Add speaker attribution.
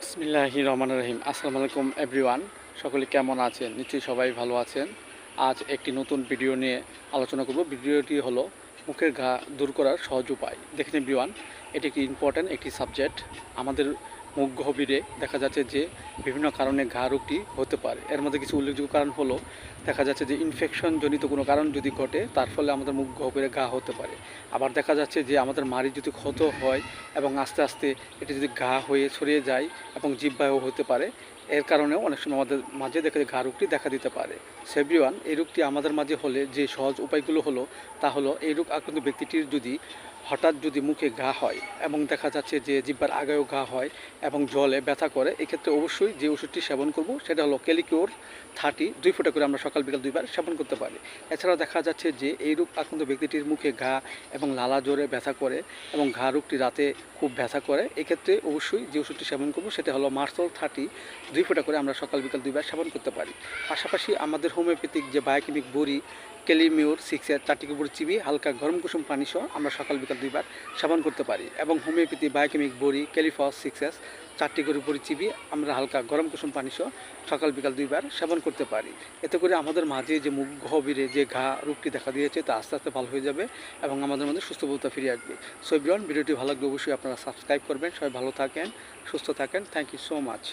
Speaker 1: বিসমিল্লাহি রহমান রহিম। আসসালামু আলাইকুম এভরিওয়ান সকলে কেমন আছেন? নিশ্চয়ই সবাই ভালো আছেন। আজ একটি নতুন ভিডিও নিয়ে আলোচনা করব। ভিডিওটি হলো মুখের ঘা দূর করার সহজ উপায়। দেখেন এভরিওয়ান এটি একটি ইম্পর্ট্যান্ট একটি সাবজেক্ট আমাদের মুখ গহবিরে দেখা যাচ্ছে যে বিভিন্ন কারণে ঘা রোগটি হতে পারে। এর মধ্যে কিছু উল্লেখযোগ্য কারণ হলো, দেখা যাচ্ছে যে ইনফেকশন জনিত কোনো কারণ যদি ঘটে, তার ফলে আমাদের মুখ গহবিরে ঘা হতে পারে। আবার দেখা যাচ্ছে যে আমাদের মাড়ি যদি ক্ষত হয় এবং আস্তে আস্তে এটি যদি ঘা হয়ে ছড়িয়ে যায় এবং জিব্বায়ও হতে পারে, এর কারণেও অনেক সময় আমাদের মাঝে দেখা যায় ঘা রোগটি দেখা দিতে পারে। সেভরিওয়ান এই রোগটি আমাদের মাঝে হলে যে সহজ উপায়গুলো হলো, তা হলো এই রোগ আক্রান্ত ব্যক্তিটির যদি হঠাৎ যদি মুখে ঘা হয় এবং দেখা যাচ্ছে যে জিব্বার আগায়ও ঘা হয় এবং জলে ব্যথা করে, এক্ষেত্রে অবশ্যই যে ওষুধটি সেবন করব সেটা হলো ক্যালিকিওর থার্টি দুই ফোঁটা করে আমরা সকাল বিকাল দুইবার সেবন করতে পারি। এছাড়াও দেখা যাচ্ছে যে এই রোগ আক্রান্ত ব্যক্তিটির মুখে ঘা এবং লালা জোরে ব্যথা করে এবং ঘা রোগটি রাতে খুব ব্যথা করে, এক্ষেত্রে অবশ্যই যে ওষুধটি সেবন করব সেটা হলো মার্সল থার্টি দুই ফোঁটা করে আমরা সকাল বিকাল দুইবার সেবন করতে পারি। পাশাপাশি আমাদের হোমিওপ্যাথিক যে বায়োকেমিক বড়ি ক্যালিমিওর সিক্সের চারটি কুপুর চিবি, হালকা গরম কুসুম পানি সহ আমরা সকাল বিকাল দুইবার সেবন করতে পারি। এবং হোমিওপ্যাথি বায়োকেমিক বড়ি ক্যালিফস সিক্সেস চারটি করে উপরে চিবি আমরা হালকা গরম কুসুম পানি সহ সকাল বিকাল দুইবার সেবন করতে পারি। এতে করে আমাদের মাঝে যে মুখ, গহবিরে যে ঘা রোগটি দেখা দিয়েছে তা আস্তে আস্তে ভালো হয়ে যাবে এবং আমাদের মধ্যে সুস্থবোধতা ফিরে আসবে। সো এভরিওয়ান ভিডিওটি ভালো লাগলে অবশ্যই আপনারা সাবস্ক্রাইব করবেন। সবাই ভালো থাকেন, সুস্থ থাকেন। Thank you so much